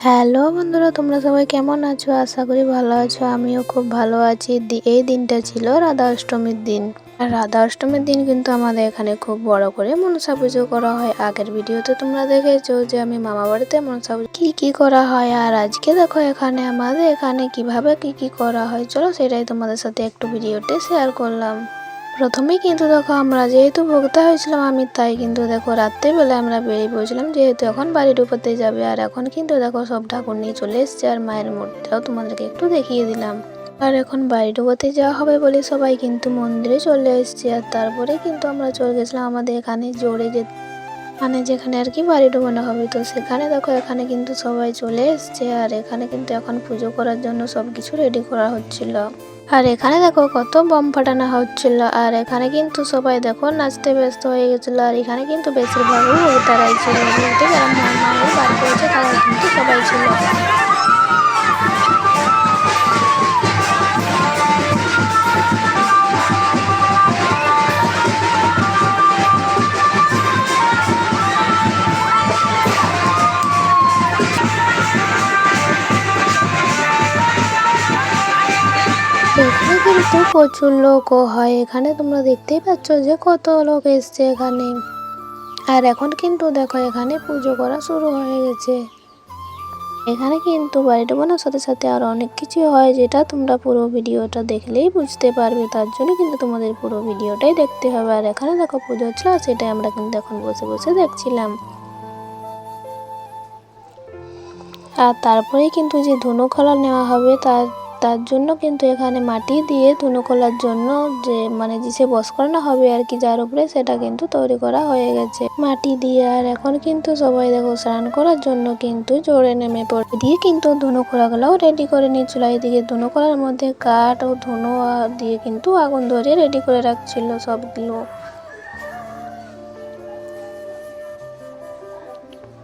Hello বন্ধুরা, তোমরা সবাই কেমন আছো? আশা করি ভালো আছো। আমিও খুব ভালো আছি। এই দিনটা ছিল রাধা অষ্টমীর দিন। রাধা অষ্টমীর দিন কিন্তু আমাদের এখানে খুব বড় করে মনসা পুজো করা হয়। আগের ভিডিওতে তোমরা দেখেছ যে আমি মামা বাড়িতে মনসা পুজো কি কি করা হয়। আর আজকে দেখো এখানে আমাদের এখানে কীভাবে কি কি করা হয়। চলো সেটাই তোমাদের সাথে একটু ভিডিওতে শেয়ার করলাম। প্রথমেই কিন্তু দেখো আমরা যেহেতু ভোক্তা হয়েছিলাম, আমি তাই কিন্তু দেখো রাত্রেবেলা আমরা বেরিয়ে পড়েছিলাম, যেহেতু এখন বাড়ি ঢুকতে যাবে। আর এখন কিন্তু দেখো সব ঠাকুর নিয়ে চলে এসছে আর মায়ের মূর্তিটাও তোমাদেরকে একটু দেখিয়ে দিলাম। আর এখন বাড়ি ঢুকতে যাওয়া হবে বলে সবাই কিন্তু মন্দিরে চলে এসছে। আর তারপরে কিন্তু আমরা চলে গেছিলাম আমাদের এখানে জোরে যে মানে যেখানে আর কি বাড়ি ঢোকানো হবে, তো সেখানে দেখো এখানে কিন্তু সবাই চলে এসছে। আর এখানে কিন্তু এখন পুজো করার জন্য সব কিছু রেডি করা হচ্ছিল। আর এখানে দেখো কত বম ফাটানো হচ্ছিল। আর এখানে কিন্তু সবাই দেখো নাচতে ব্যস্ত হয়ে গেছিল। আর এখানে কিন্তু বেশিরভাগই তারাই ছিল। কিন্তু প্রচুর লোকও হয় এখানে। তোমরা দেখতেই পাচ্ছ যে কত লোক এসছে এখানে। আর এখন কিন্তু দেখো এখানে পুজো করা শুরু হয়ে গেছে। এখানে কিন্তু বাড়িটা ঢোকানোর সাথে সাথে আরও অনেক কিছু হয় যেটা তোমরা পুরো ভিডিওটা দেখলেই বুঝতে পারবে। তার জন্য কিন্তু তোমাদের পুরো ভিডিওটাই দেখতে হবে। আর এখানে দেখো পুজো আর সেটাই আমরা কিন্তু এখন বসে বসে দেখছিলাম। আর তারপরে কিন্তু যে ধুনো খোলা নেওয়া হবে, তার তার জন্য কিন্তু এখানে মাটি দিয়ে ধুনো খোলার জন্য যে মানে যে বস করানো হবে আর কি, যার উপরে সেটা কিন্তু তৈরি করা হয়ে গেছে। মাটি দিয়ে আর এখন কিন্তু সবাই দেখো স্নান করার জন্য কিন্তু জোরে নেমে পড়ে। দিয়ে কিন্তু ধুনো খোলাগুলোও রেডি করে নিয়েছিল। এদিকে ধুনো খোলার মধ্যে কাঠ ও ধুনো দিয়ে কিন্তু আগুন ধরে রেডি করে রাখছিল সবগুলো।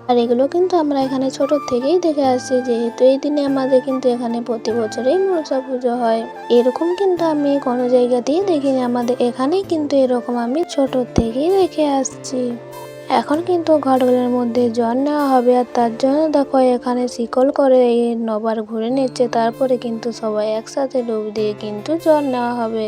আর এগুলো কিন্তু আমরা এখানে ছোট থেকেই দেখে আসছি, যেহেতু এই দিনে আমাদের কিন্তু এখানে প্রতি বছরই মনসা পুজো হয়। এরকম কিন্তু আমি কোনো জায়গাতেই দেখিনি, আমাদের এখানেই কিন্তু এরকম আমি ছোট থেকেই দেখে আসছি। এখন কিন্তু ঘরগুলোর মধ্যে জল নেওয়া হবে আর তার জন্য দেখো এখানে শিকল করে এই নবার ঘুরে নিচ্ছে, তারপরে কিন্তু সবাই একসাথে ডুব দিয়ে কিন্তু জল নেওয়া হবে।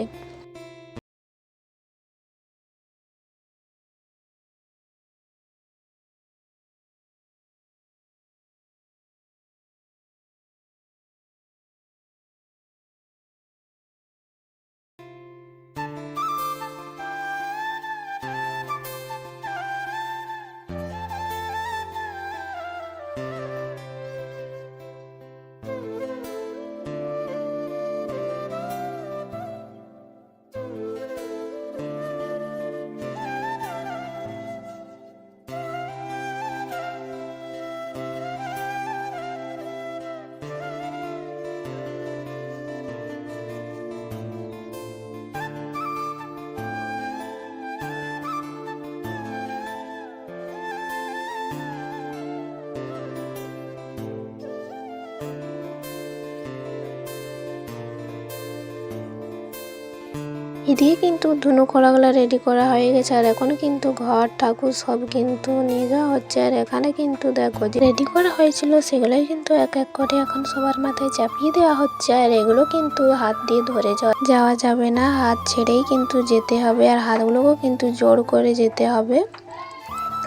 এদিকে কিন্তু ধুনো খোলাগুলো রেডি করা হয়ে গেছে, আর এখন কিন্তু ঘর, ঠাকুর সব কিন্তু নিয়ে যাওয়া হচ্ছে। আর এখানে কিন্তু দেখো, যে রেডি করা হয়েছিল সেগুলোই কিন্তু এক এক করে এখন সবার মাথায় চাপিয়ে দেওয়া হচ্ছে। আর এগুলো কিন্তু হাত দিয়ে ধরে যাওয়া যাবে না। হাত ছেড়েই কিন্তু যেতে হবে, আর হাতগুলোকেও কিন্তু জোর করে যেতে হবে।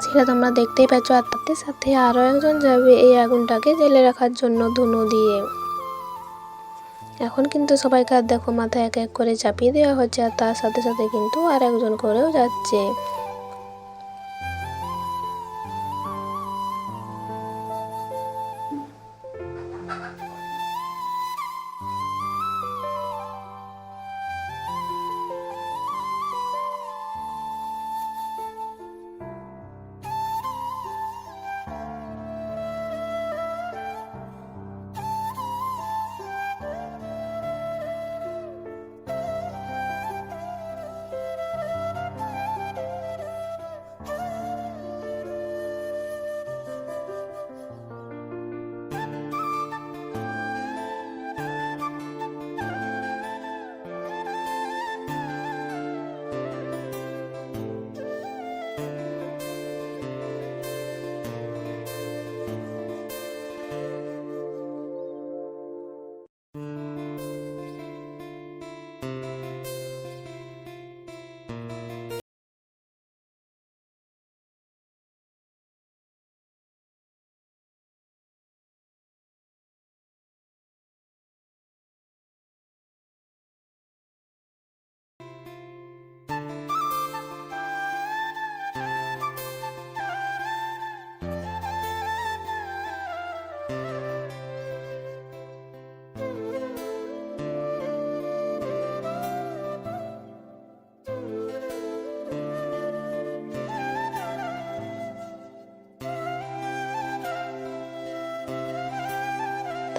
সেটা তোমরা দেখতেই পাচ্ছ। আর তাতে সাথে আরও একজন যাবে এই আগুনটাকে জেলে রাখার জন্য ধুনো দিয়ে। এখন কিন্তু সবাইকে আর দেখো মাথায় এক এক করে চাপিয়ে দেওয়া হচ্ছে আর তার সাথে সাথে কিন্তু আর একজন করেও যাচ্ছে।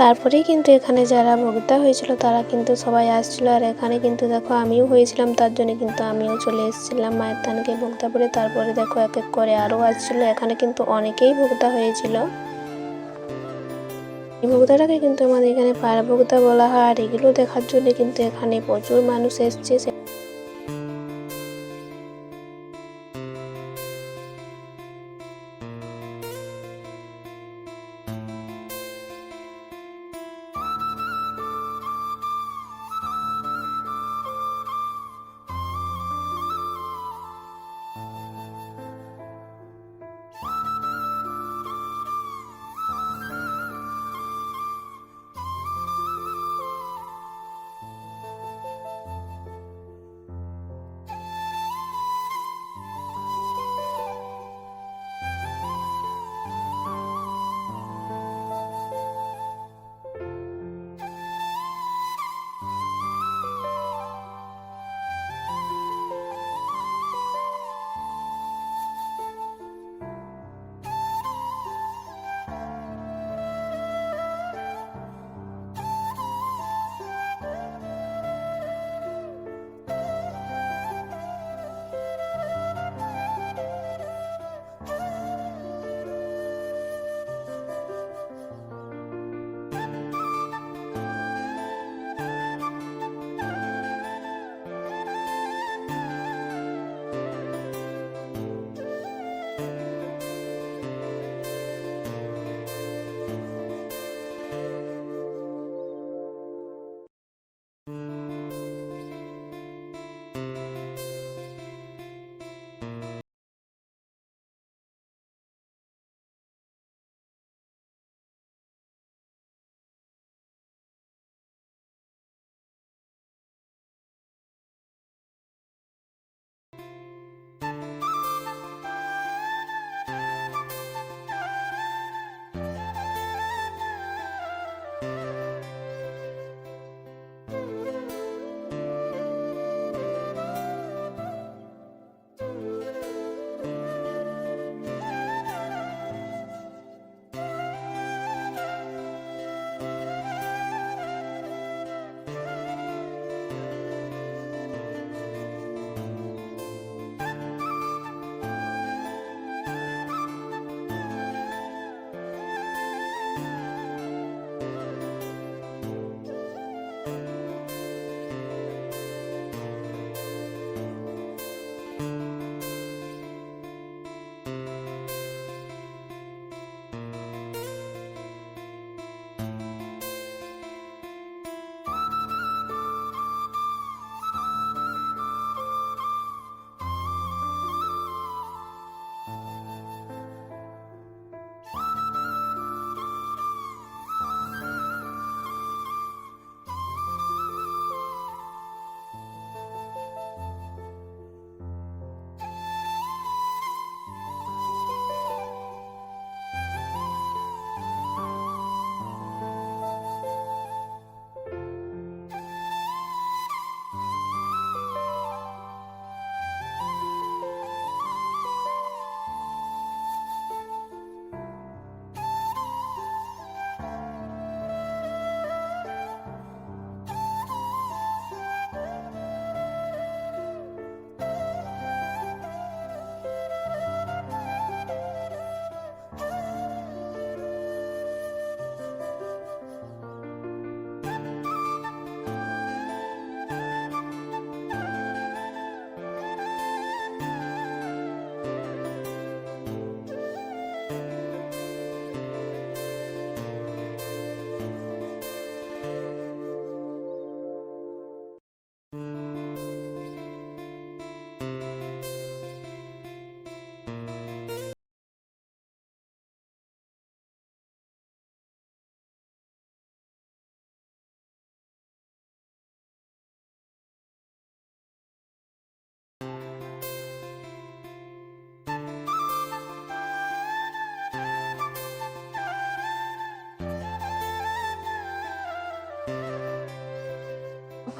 তারপরেই কিন্তু এখানে যারা ভোক্তা হয়েছিল, তারা কিন্তু সবাই আসছিল। আর এখানে কিন্তু দেখো আমিও হয়েছিলাম, তার জন্য কিন্তু আমিও চলে এসেছিলাম মায়ের থানকে ভোক্তা করে তারপরে দেখো এক এক করে আরও আসছিল। এখানে কিন্তু অনেকেই ভোক্তা হয়েছিল। এই ভোক্তাটাকে কিন্তু আমাদের এখানে পাড়া ভোক্তা বলা হয়। আর এগুলো দেখার জন্য কিন্তু এখানে প্রচুর মানুষ এসছে।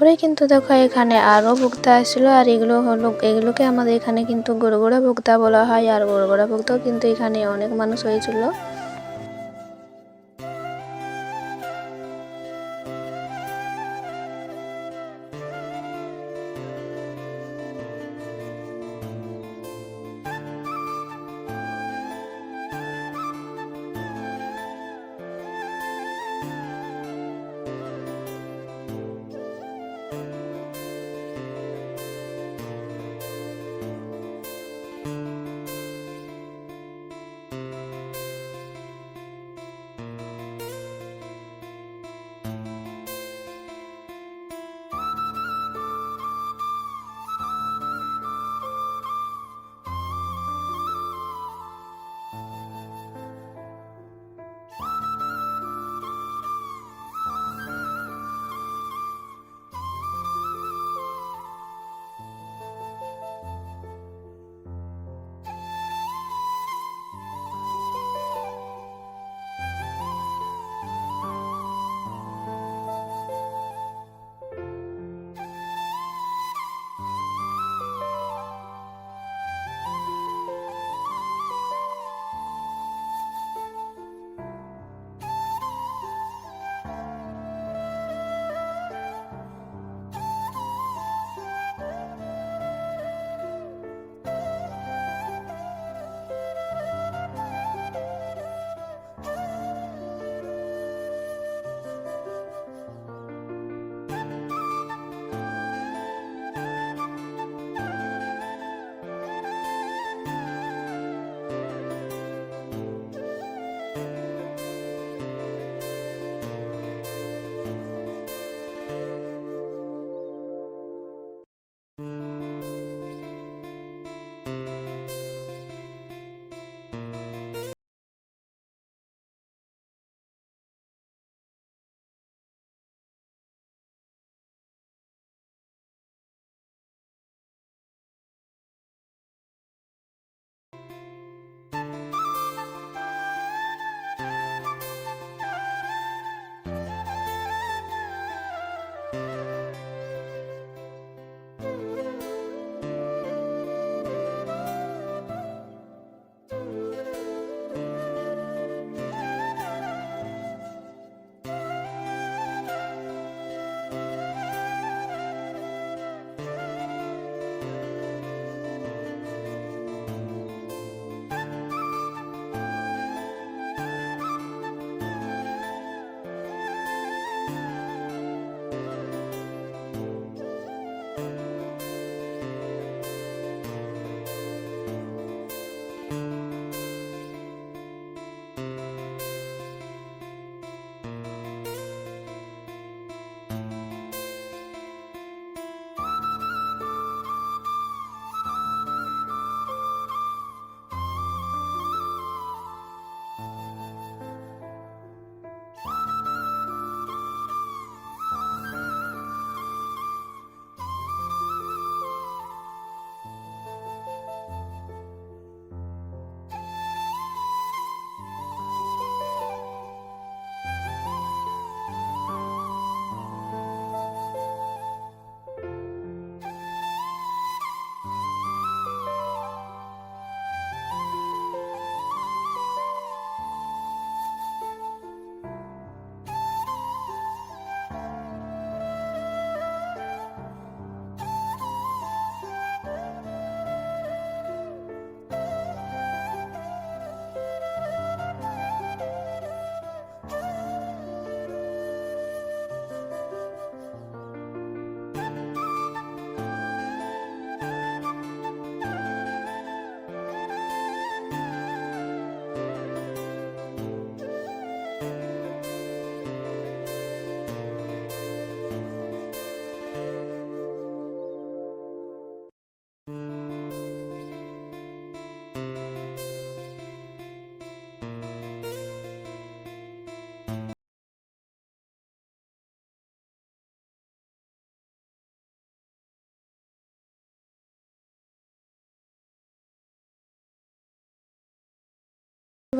তারপরে কিন্তু দেখো এখানে আরও ভুক্তা আসছিল আর এগুলো হলো, এগুলোকে আমাদের এখানে কিন্তু গোড়গোড়া ভুক্তা বলা হয়, আর গোড়গোড়া ভুক্তাও কিন্তু এখানে অনেক মানুষ হয়েছিল।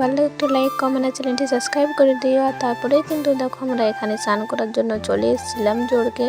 ভালো একটু লাইক কমেন্ট আর চ্যানেলটি সাবস্ক্রাইব করে দিও। আর তারপরেই কিন্তু দেখো আমরা এখানে স্নান করার জন্য চলে এসেছিলাম জোরকে।